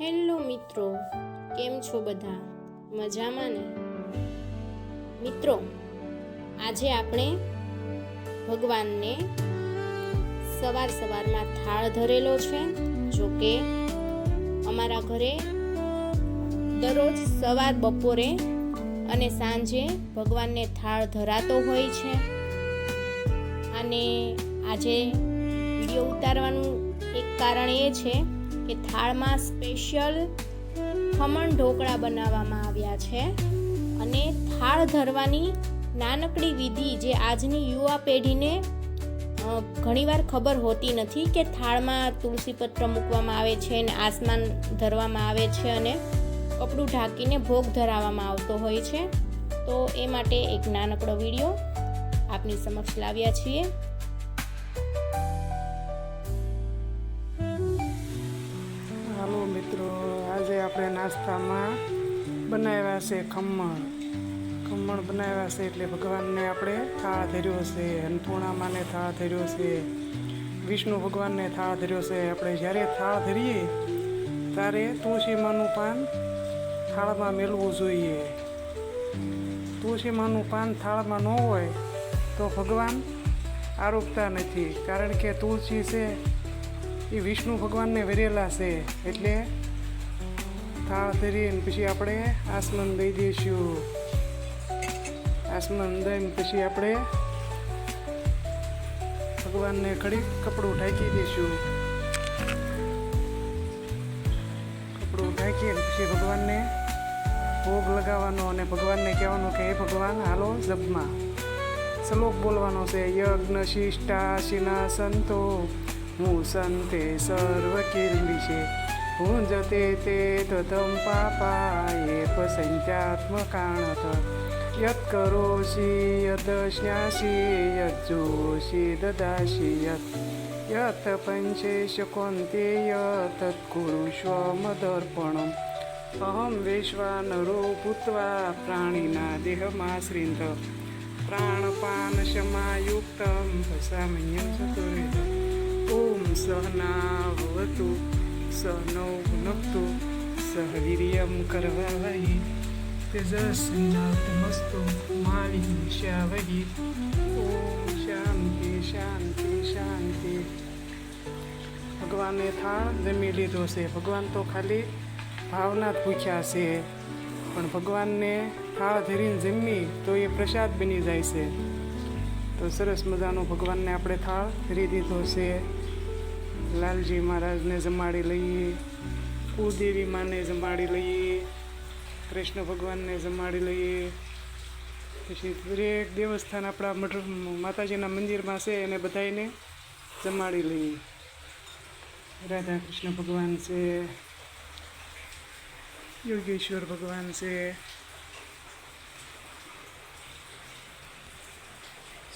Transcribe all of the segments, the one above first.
Hello મિત્રો, કેમ છો બધા? મજામાં ને? મિત્રો, આજે આપણે ભગવાનને સવાર સવારમાં થાળ ધરેલો છે, જો કે અમારા ઘરે દરરોજ સવાર, બપોરે અને સાંજે ભગવાનને થાળ ધરાતો હોય છે. અને આજે વીડિયો ઉતારવાનું એક કારણ એ છે કે થાળમાં સ્પેશિયલ ખમણ ઢોકળા બનાવવામાં આવ્યા છે. અને થાળ ધરવાની નાનકડી વિધિ જે આજની યુવા પેઢીને ઘણીવાર ખબર હોતી નથી કે થાળમાં તુલસી પત્ર મૂકવામાં આવે છે અને આસમાન ધરવામાં આવે છે અને કપડું ઢાંકીને ભોગ ધરાવવામાં આવતો હોય છે. તો એ માટે એક નાનકડો વીડિયો આપની સમક્ષ લાવ્યા છીએ. આપણે નાસ્તામાં બનાવ્યા છે ખમણ. ખમણ બનાવ્યા છે એટલે ભગવાનને આપણે થાળ ધર્યો છે, અન્નપૂર્ણામાંને થાળ ધર્યો છે, વિષ્ણુ ભગવાનને થાળ ધર્યો છે. આપણે જ્યારે થાળ ધરીએ, ત્યારે તુલસીમાનું પાન થાળમાં મેળવું જોઈએ. તુલસીમાનું પાન થાળમાં ન હોય તો ભગવાન આરોગતા નથી. કારણ કે તુલસી છે, એ વિષ્ણુ ભગવાનને વેરેલા છે. એટલે થાળ ધરીને પછી આપણે આસમાન દઈ દઈશું આસમાન દઈને પછી આપણે ભગવાનને ખડી કપડું ઢાંકી દઈશું. કપડું ઢાંકીએ પછી ભગવાનને ભોગ લગાવવાનો અને ભગવાનને કહેવાનું કે, હે ભગવાન, હાલો જપમાં. શ્લોક બોલવાનો છે, યજ્ઞ શિષ્ટા શિના સંતો, હું સંતે સર્વ કિર્મિષે ભુંજતે भुञ्जते ते ततं पापाये पसञ्चात्मकाणत यत्करोषि यदश्नासि यज्जोषि ददासि यत्. यत् पञ्चेशकोन्ते यत्कुरुष्व मदर्पणम् अहं विश्वानरो भूत्वा प्राणिना देहमाश्रिन्त. प्राणपानशमायुक्तं भसाम्यं चतुर्विधम्. ॐ सहना भवतु સહનૌ ભુનક્તુ સહ વીર્યમ કરવાવહી તેજસ્વિનાતમસ્તુ મા વિદ્વિષાવહી ઓમ શાંતિ શાંતિ શાંતિ ભગવાને થાળ જમી લીધો છે ભગવાન તો ખાલી ભાવના પૂછ્યા છે પણ ભગવાનને થાળ ધરીને જમી તો એ પ્રસાદ બની જાય છે તો સરસ મજાનો ભગવાનને આપણે થાળ ધરી દીધો છે લાલજી મહારાજને જમાડી લઈએ કુદેવી માને જમાડી લઈએ, કૃષ્ણ ભગવાનને જમાડી લઈએ. પછી દરેક દેવસ્થાન આપણા માતાજીના મંદિરમાં છે એને બધાને જમાડી લઈએ. રાધા કૃષ્ણ ભગવાન છે, યોગેશ્વર ભગવાન છે.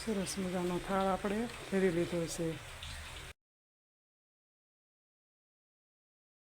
સરસ મજાનો થાળ આપણે ફેરી લીધો છે.